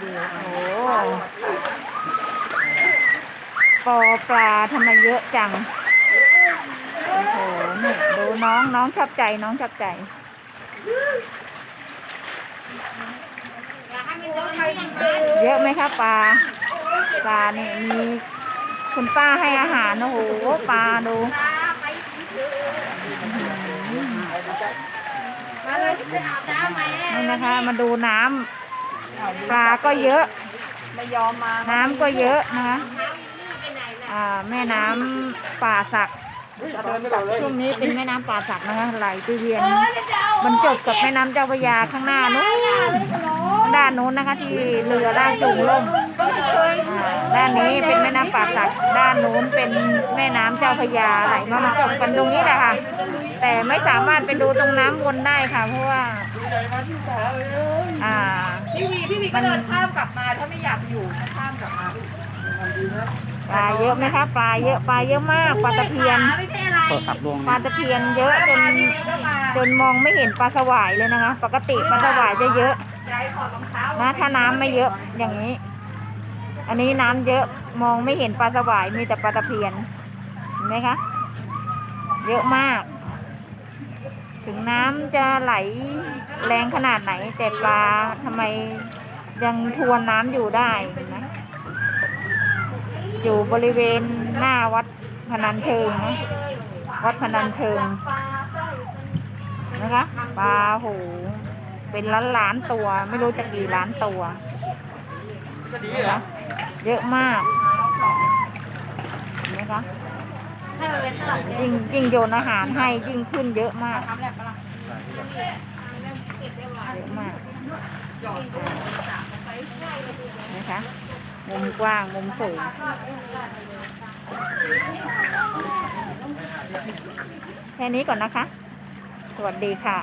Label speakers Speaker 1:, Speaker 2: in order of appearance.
Speaker 1: โอ้ปอปลาทำไมเยอะจัง โอ้โหนี่ดูน้องน้องชอบใจน้องชอบใจเยอะไหมคะปลาปลาเนี่ยมีคุณป้าให้อาหารโอ้โหปลาดูนี่นะคะ มาดูน้ำ ปลาก็เยอะ
Speaker 2: ไม่ยอมมา
Speaker 1: น้ำก็เยอะนะคะอ่าแม่น้ำป่าสักช่วงนี้เป็นแม่น้ำป่าสักนะคะไหลไปเวียนบรรจบกับแม่น้ำเจ้าพระยาข้างหน้านู้นด้านนู้นนะคะที่เรือลากจูงล่มด้านนี้เป็นแม่น้ำป่าสัก ด้านนู้นเป็นแม่น้ำเจ้าพระยาไหลมาบรรจบกันตรงนี้แหละค่ะ แต่ไม่สามารถไปดูตรงน้ำวนได้ค่ะ เพราะว่าอ่า
Speaker 2: พี่วีพี่วีก็เดินข้ามกลับมาถ้าไม่อยากอยู่ก็ข้ามกลับมา
Speaker 1: ปลาเยอะไหมคะปลาเยอะปลาเยอะมากปลาตะเพียน
Speaker 2: ไม่ใช่อะไร
Speaker 3: เปิดขับดวง
Speaker 1: ปลาตะเพียนเยอะจน
Speaker 2: พี่วีก็มา
Speaker 1: จนมองไม่เห็นปลาสวายเลยนะคะ ปกติปลาสวายจะเยอะ
Speaker 2: ย้ายถอดรองเท้า
Speaker 1: นะถ้าน้ำไม่เยอะอย่างนี้ อันนี้น้ำเยอะมองไม่เห็นปลาสวายมีแต่ปลาตะเพียนเห็นไหมคะ เยอะมาก ถึงน้ำจะไหลแรงขนาดไหน แต่ปลาทำไมยังทวนน้ำอยู่ได้นะ อยู่บริเวณหน้าวัดพนันเชิงนะวัดพนันเชิงนะคะปลาโหเป็นล้านล้านตัว ไม่รู้จะกี่ล้านตัวนะคะเยอะมากนไหมคะ
Speaker 2: ให้มันเป็นตลาด
Speaker 1: ยิ่งยิ่งโยนอาหารให้ยิ่งขึ้นเยอะมาก
Speaker 2: ทำแบบปะล่ะ
Speaker 1: เยอะมากนะคะมุมกว้างมุมสูงแค่นี้ก่อนนะคะ สวัสดีค่ะ